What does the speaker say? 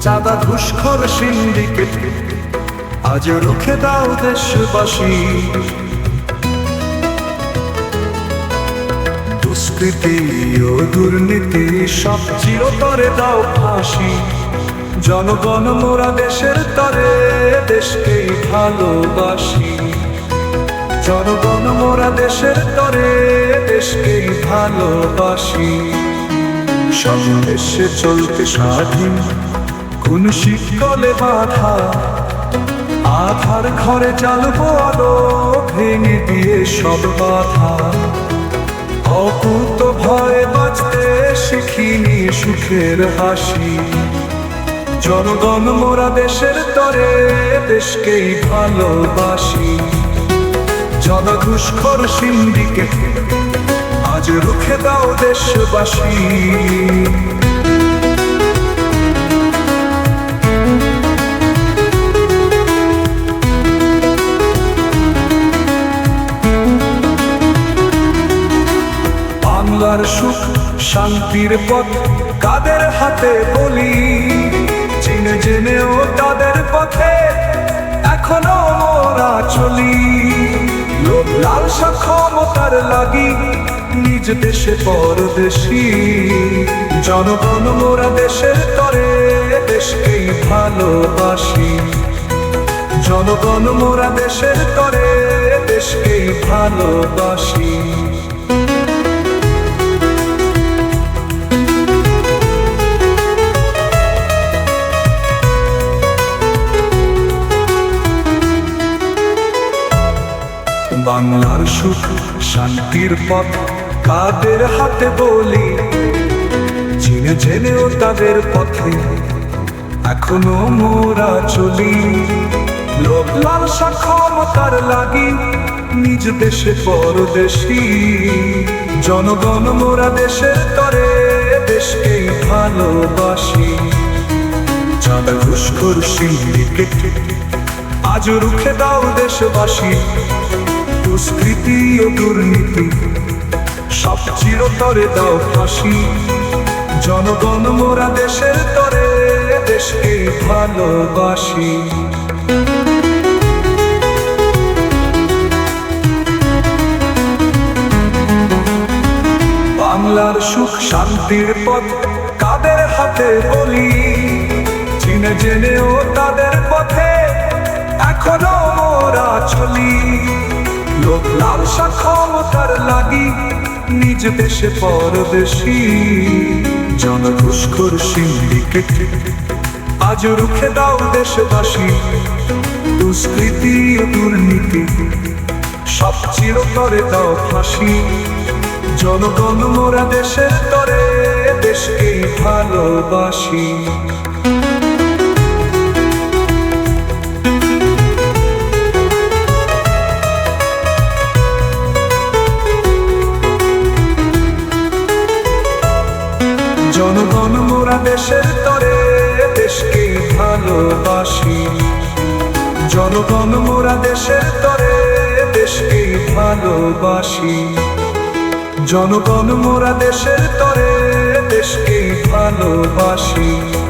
চাঁদা ঘুষখোর সিন্ডিকেট। আজ রুখে দাও দেশবাসী। দুষ্কৃতি ও দুর্নীতি সব চিরতরে দাও ফাঁসি। জনগণ মোরা দেশের তরে দেশকেই ভালোবাসি। জনগণ মোরা দেশের তরে দেশকেই ভালোবাসি। সব দেশে চলতে স্বাধীন। কোন শিকলে বাধা। আধার ঘরে জ্বালবো আলো, ভেঙে দিয়ে সব বাধা। অকুত ভয়ে বাঁচতে শিখিনি সুখের হাসি। জনগণ মোরা দেশের তরে, দেশকেই ভালোবাসি। জনঘুষখোর সিন্ডিকে আজ রুখে দাও দেশবাসী। বাংলার সুখ, শান্তির পথ কাদের হাতে বলি? চিনে জেনেও তাদের পথে এখনও মোরা চলি। লোক লালসা ক্ষমতার লাগি নিজ দেশে পরদেশি। জনগণ মোরা দেশের তরে, দেশকেই ভালোবাসি। জনগণ মোরা দেশের তরে, দেশকেই ভালোবাসি। বাংলার সুখ শান্তির পথ, কাদের হাতে বলি? চিনে জেনেও তাদের পথে, এখনও মোরা চলি। লোক লালসা ক্ষমতার লাগি, নিজ দেশে পরদেশি। জনগণ মোরা দেশের তরে, দেশকেই ভালোবাসি। চাঁদা ঘুষখোর সিন্ডিকেট আজ রুখে দাও দেশবাসী। দুষ্কৃতি ও দুর্নীতি, সব চিরতরে দাও ফাঁসি। জনগণ মোরা দেশের তরে, দেশকে ভালোবাসি। বাংলার সুখ শান্তির পথ কাদের হাতে বলি? চিনে জেনেও তাদের পথে লালসা ক্ষমতার লাগি, নিজ দেশে পরদেশি। জনঘুষখোর সিন্ডিকেট, আজ রুখে দাও দেশবাসী। দুষ্কৃতি দুর্নীতি, সব চিরতরে দাও ফাঁসি। জনগণ মোরা দেশের তরে, দেশকেই ভালোবাসি। মোরা দেশের তরে, দেশকে ভালোবাসি। জনগণ মোরা দেশের তরে, দেশকে ভালোবাসি। জনগণ মোরা দেশের তরে, দেশকে ভালোবাসি।